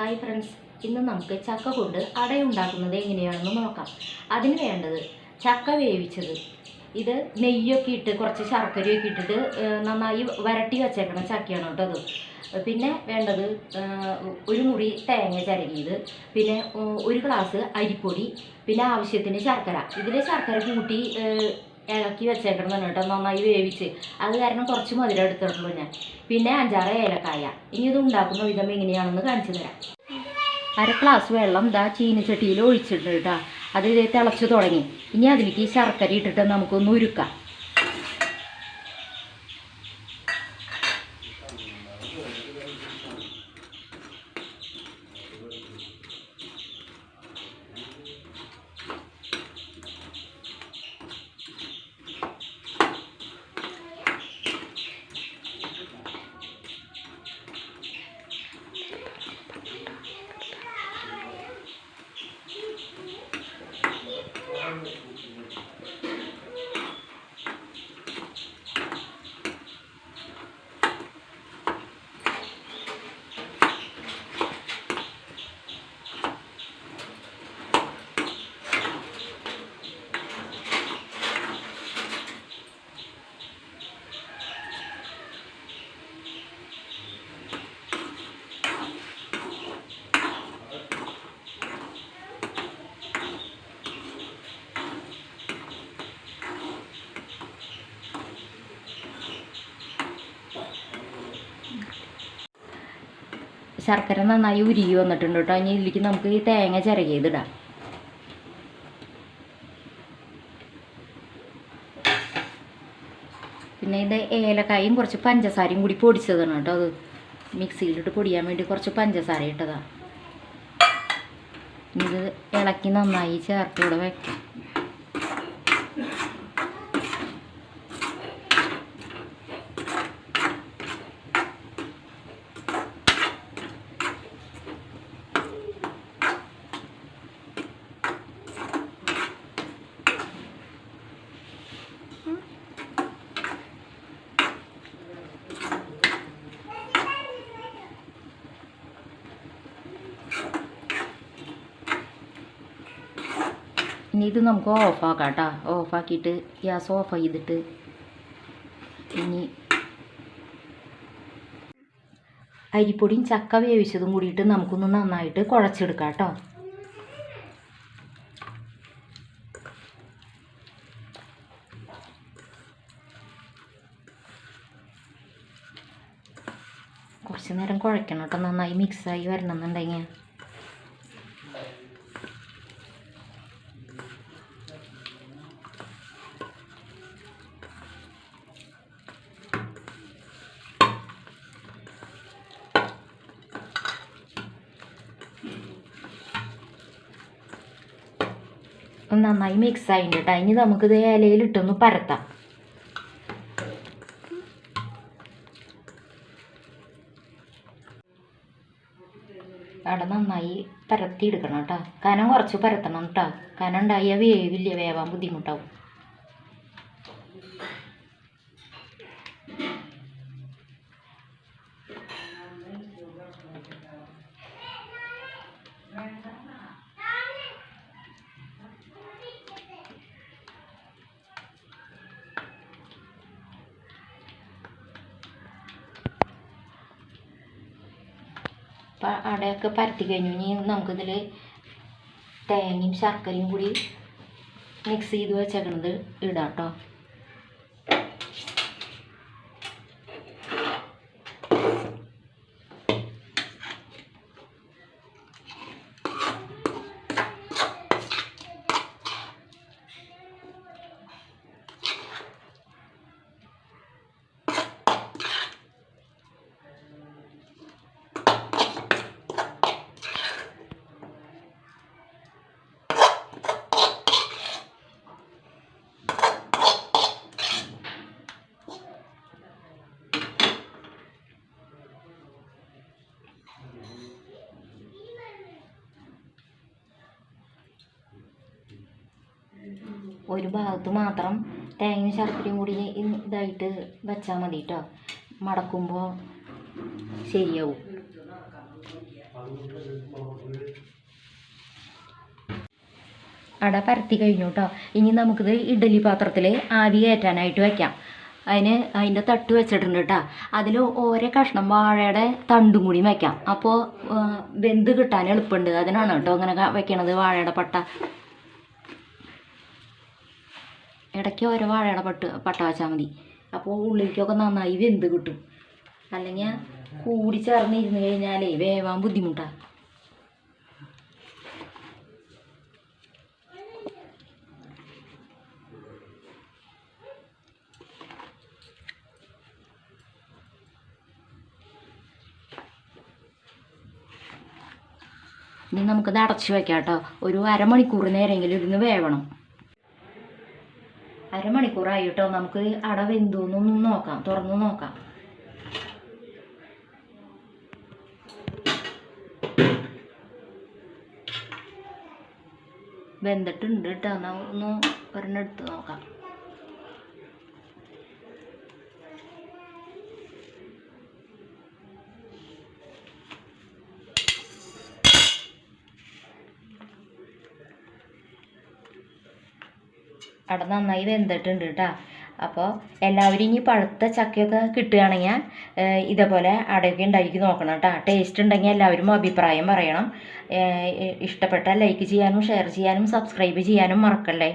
Hi friends ഇന്ന് നമുക്ക് ചക്ക കൊണ്ട് അടയുണ്ടാക്കുന്നത് എങ്ങനെയാണെന്ന് നോക്കാം. അതിന് വേണ്ടത് ചക്ക വേവിച്ചത്. ഇത് നെയ്യൊക്കെ ഇട്ട് കുറച്ച് ശർക്കരയൊക്കെ ഇട്ടിട്ട് നന്നായി വരട്ടി വച്ചേക്കണം ചക്കയാണ് കേട്ടോ അത് പിന്നെ വേണ്ടത് ഒരു മുറി തേങ്ങ ചിരകിയത്. പിന്നെ ഒരു ഗ്ലാസ് അരിപ്പൊടി. പിന്നെ ആവശ്യത്തിന് ശർക്കര. ഇതിൽ ശർക്കര കൂട്ടി ഇളക്കി വെച്ചേക്കണം കേട്ടോ? നന്നായി വേവിച്ച്. അത് കാരണം കുറച്ച് മധുരം എടുത്തിട്ടുള്ളൂ ഞാൻ. പിന്നെ അഞ്ചാറ് ഏലക്കായ. ഇനി ഇത് ഉണ്ടാക്കുന്ന വിധം എങ്ങനെയാണെന്ന് കാണിച്ചു തരാം. അര ഗ്ലാസ് വെള്ളം ഇതാ ചീനച്ചട്ടിയിൽ ഒഴിച്ചിട്ടുണ്ട് കേട്ടോ. അത് ഇതേ തിളച്ച് തുടങ്ങി. ഇനി അതിലേക്ക് ശർക്കര ഇട്ടിട്ട് നമുക്കൊന്ന് ഉരുക്കാം. Amen. ശർക്കര നന്നായി ഉരുകി വന്നിട്ടുണ്ട് കേട്ടോ. ഇനി ഇതിലേക്ക് നമുക്ക് ഈ തേങ്ങ ചിരകിയതിടാം. പിന്നെ ഇത് ഏലക്കായും കുറച്ച് പഞ്ചസാരയും കൂടി പൊടിച്ചതാണ് കേട്ടോ അത്. മിക്സിയിലിട്ട് പൊടിയാൻ വേണ്ടി കുറച്ച് പഞ്ചസാര ഇട്ടതാണ് ഇത് ഇളക്കി നന്നായി ചേർത്ത് ഇവിടെ വെക്കാം. ഇനി ഇത് നമുക്ക് ഓഫാക്കാം കേട്ടോ ഓഫാക്കിയിട്ട് ഗ്യാസ് ഓഫ് ചെയ്തിട്ട് ഇനി അരിപ്പൊടിയും ചക്ക വേവിച്ചതും കൂടിയിട്ട് നമുക്കൊന്ന് നന്നായിട്ട് കുഴച്ചെടുക്കാം കേട്ടോ കുറച്ച് നേരം കുഴക്കണം കേട്ടോ. നന്നായി മിക്സായി വരണമെന്നുണ്ടെങ്കിൽ. നന്നായി മിക്സ് ആയിട്ടുണ്ട് കേട്ടോ ഇനി നമുക്കിത് ഇലയിലിട്ടൊന്ന് പരത്താം. അവിടെ നന്നായി പരത്തി എടുക്കണം കേട്ടോ കനം കുറച്ച് പരത്തണം കേട്ടോ കനം ഉണ്ടായാൽ വേവില്ല വേവാൻ ബുദ്ധിമുട്ടാവും. അപ്പം അടയൊക്കെ പരത്തി കഴിഞ്ഞു. ഇനി നമുക്കിതിൽ തേങ്ങയും ശർക്കരയും കൂടി മിക്സ് ചെയ്ത് വെച്ചേക്കണത് ഇടാം കേട്ടോ ഒരു ഭാഗത്ത് മാത്രം തേങ്ങയും ശർക്കരയും കൂടി ഇതായിട്ട് വെച്ചാൽ മതി കേട്ടോ മടക്കുമ്പോൾ ശരിയാവും. അട പരത്തി കഴിഞ്ഞു കേട്ടോ ഇനി നമുക്കിത് ഇഡ്ഡലി പാത്രത്തിൽ ആവി കയറ്റാനായിട്ട് വയ്ക്കാം അതിന് അതിന്റെ തട്ട് വെച്ചിട്ടുണ്ട് കേട്ടോ അതിൽ ഓരോ കഷ്ണം വാഴയുടെ തണ്ടും കൂടി വയ്ക്കാം അപ്പോൾ വെന്ത് കിട്ടാൻ എളുപ്പമുണ്ട് അതിനാണ് കേട്ടോ അങ്ങനെ വയ്ക്കണത് വാഴയുടെ പട്ട. ഇടയ്ക്ക് ഓരോ വാഴയുടെ പട്ട് പട്ട വെച്ചാൽ മതി. അപ്പോൾ ഉള്ളിലേക്കൊക്കെ നന്നായി വെന്ത് കിട്ടും. അല്ലെങ്കിൽ കൂടി ചേർന്നിരുന്ന് കഴിഞ്ഞാലേ വേവാൻ ബുദ്ധിമുട്ടാണ് ഇനി നമുക്കത് അടച്ച് വെക്കാം കേട്ടോ ഒരു അരമണിക്കൂർ നേരമെങ്കിലും ഇരുന്ന് വേവണം. അരമണിക്കൂറായി കേട്ടോ നമുക്ക് അട വെന്തോന്നൊന്ന് നോക്കാം തുറന്നു നോക്കാം. വെന്തിട്ടുണ്ട് കേട്ടോ. ഒന്ന് ഒരെണ്ണം എടുത്ത് നോക്കാം. അവിടെ നന്നായി വെന്തിട്ടുണ്ട് കേട്ടോ അപ്പോൾ എല്ലാവരും ഇനി പഴുത്ത ചക്കയൊക്കെ കിട്ടുകയാണെങ്കിൽ ഇതേപോലെ അടയൊക്കെ ഉണ്ടാക്കി നോക്കണം കേട്ടോ ടേസ്റ്റ് ഉണ്ടെങ്കിൽ എല്ലാവരും അഭിപ്രായം പറയണം. ഇഷ്ടപ്പെട്ടാൽ ലൈക്ക് ചെയ്യാനും ഷെയർ ചെയ്യാനും സബ്സ്ക്രൈബ് ചെയ്യാനും മറക്കല്ലേ?